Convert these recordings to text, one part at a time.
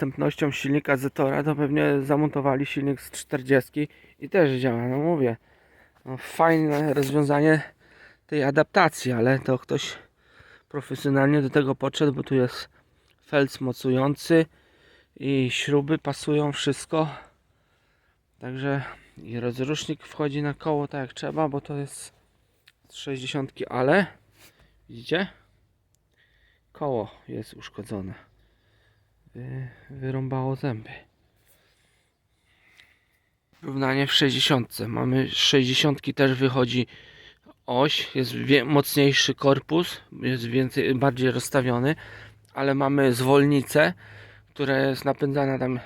dostępnością silnika Zetora, to pewnie zamontowali silnik z 40 i też działa. No mówię, no fajne rozwiązanie tej adaptacji, ale to ktoś profesjonalnie do tego podszedł, bo tu jest felc mocujący i śruby pasują, wszystko. Także i rozrusznik wchodzi na koło tak jak trzeba, bo to jest z 60, ale widzicie? Koło jest uszkodzone. Wy, wyrąbało zęby. Równanie w 60. Mamy z 60 też wychodzi oś, jest mocniejszy korpus, jest więcej, bardziej rozstawiony, ale mamy zwolnicę, która jest napędzana tam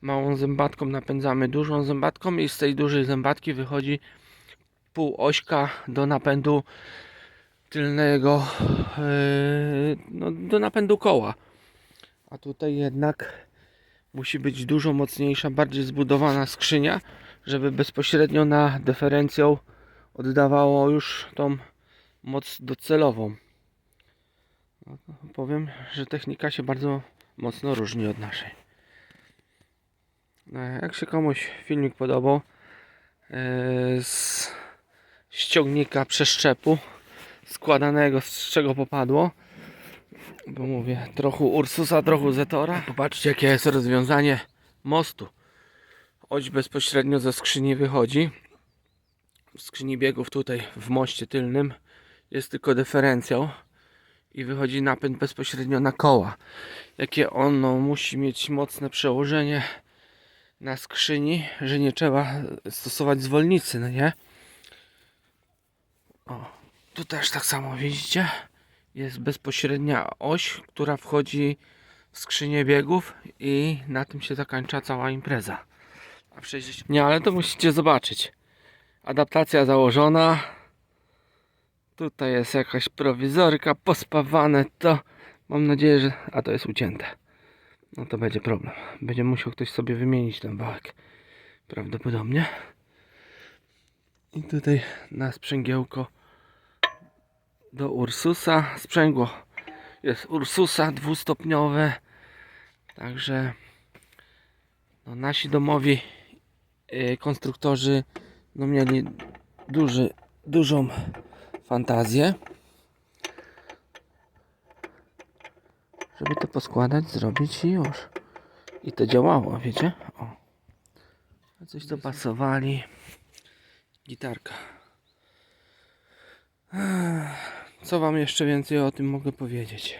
małą zębatką, napędzamy dużą zębatką i z tej dużej zębatki wychodzi półośka do napędu tylnego, yy, no, do napędu koła. A tutaj jednak musi być dużo mocniejsza, bardziej zbudowana skrzynia, żeby bezpośrednio na deferencją oddawało już tą moc docelową. No, powiem, że technika się bardzo mocno różni od naszej. No, jak się komuś filmik podobał yy, z ściągnika przeszczepu składanego z czego popadło bo mówię, trochę Ursusa, trochę Zetora. Popatrzcie, jakie jest rozwiązanie mostu. Oś bezpośrednio ze skrzyni wychodzi. W skrzyni biegów tutaj w moście tylnym jest tylko dyferencjał i wychodzi napęd bezpośrednio na koła. Jakie ono musi mieć mocne przełożenie na skrzyni, że nie trzeba stosować zwolnicy, no nie? O, tu też tak samo widzicie? Jest bezpośrednia oś, która wchodzi w skrzynię biegów i na tym się zakończa cała impreza. A 60... Nie, ale to musicie zobaczyć. Adaptacja założona. Tutaj jest jakaś prowizorka, pospawane to. Mam nadzieję, że... A to jest ucięte. No to będzie problem. Będzie musiał ktoś sobie wymienić ten wałek. Prawdopodobnie. I tutaj na sprzęgiełko do Ursusa. Sprzęgło jest Ursusa dwustopniowe. Także no, nasi domowi y, konstruktorzy no, mieli duży, dużą fantazję. Żeby to poskładać, zrobić i już. I to działało, wiecie? O. Coś dopasowali. Gitarka. Co wam jeszcze więcej o tym mogę powiedzieć?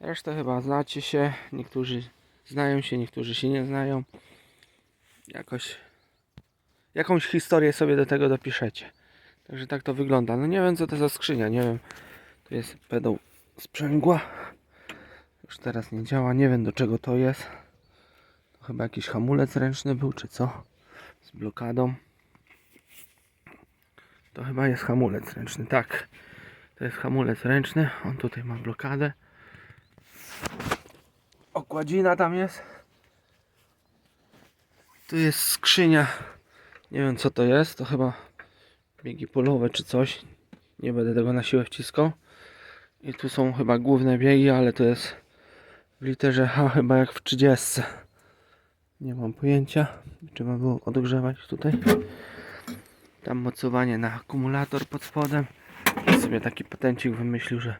Resztę chyba znacie się, niektórzy znają się, niektórzy się nie znają. Jakoś jakąś historię sobie do tego dopiszecie. Także tak to wygląda. No nie wiem co to za skrzynia, nie wiem. Tu jest pedał sprzęgła. Już teraz nie działa, nie wiem do czego to jest. To chyba jakiś hamulec ręczny był, czy co? Z blokadą. To chyba jest hamulec ręczny, tak. To jest hamulec ręczny. On tutaj ma blokadę. Okładzina tam jest. Tu jest skrzynia. Nie wiem co to jest. To chyba biegi polowe czy coś. Nie będę tego na siłę wciskał. I tu są chyba główne biegi, ale to jest w literze H chyba jak w 30. Nie mam pojęcia. Trzeba było odgrzewać tutaj. Tam mocowanie na akumulator pod spodem. Sobie taki patencik wymyślił, że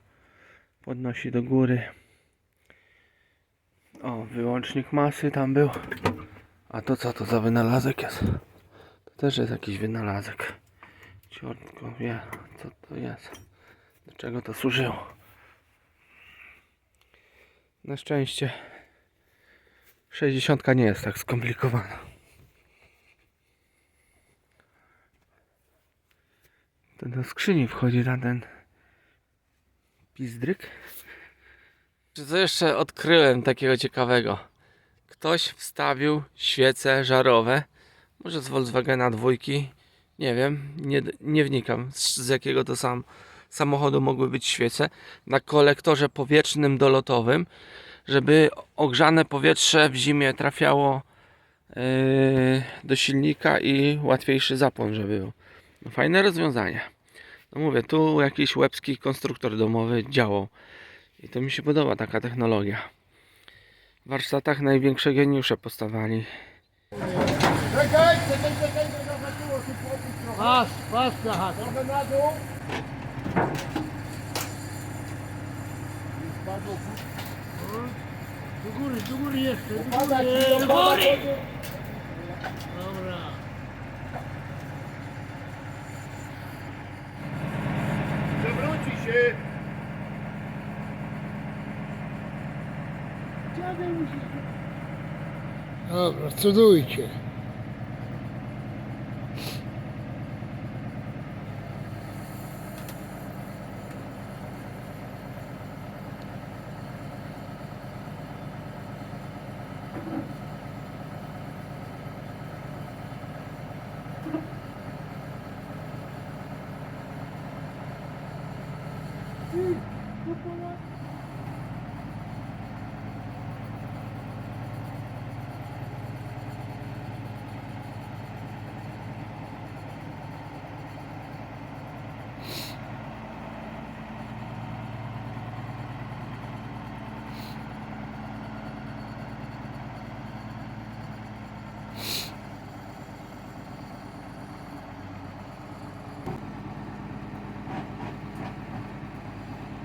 podnosi do góry. O, wyłącznik masy tam był. A to co to za wynalazek jest? To też jest jakiś wynalazek. Ciortko wie, co to jest. Do czego to służyło. Na szczęście 60 nie jest tak skomplikowana. To do skrzyni wchodzi na ten pizdryk. Czy co jeszcze odkryłem takiego ciekawego? Ktoś wstawił świece żarowe, może z Volkswagena dwójki, nie wiem, nie, nie wnikam z, z jakiego to sam samochodu mogły być świece, na kolektorze powietrznym dolotowym, żeby ogrzane powietrze w zimie trafiało yy, do silnika i łatwiejszy zapłon, żeby był. No, fajne rozwiązanie. No mówię, tu jakiś łebski konstruktor domowy działał. I to mi się podoba taka technologia. W warsztatach największe geniusze postawali. Czekaj, czekaj, czekaj. Pas, pas zahaczył. Trochę na dół. Do góry, do góry jeszcze, do góry. Do góry. ci. Dobra. Przewróci się. Dobra, cudujcie.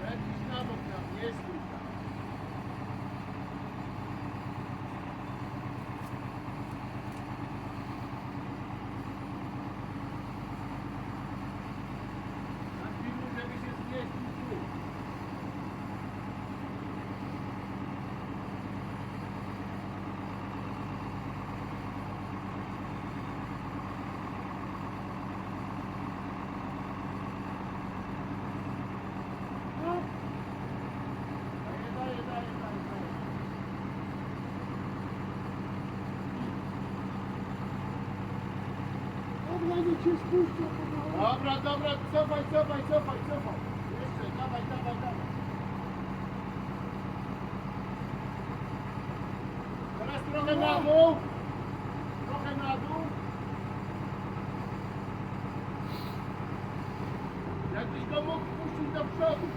Lecisz na bok tam, nie stój tam. Napilnuj, żeby się zmieścił tu. Daję, daję, daję, daję, daję. Się spuszczą. Dobra, dobra, cofaj, cofaj, cofaj, cofaj. Jeszcze, dawaj, dawaj, dawaj. Teraz trochę na dół. Trochę na dół. Jakbyś go mógł puścić do przodu.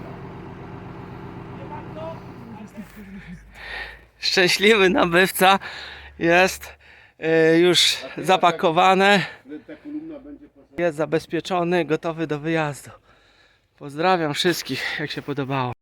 Nie ma to? Szczęśliwy nabywca jest już zapakowane, jest zabezpieczony, gotowy do wyjazdu. Pozdrawiam wszystkich, jak się podobało.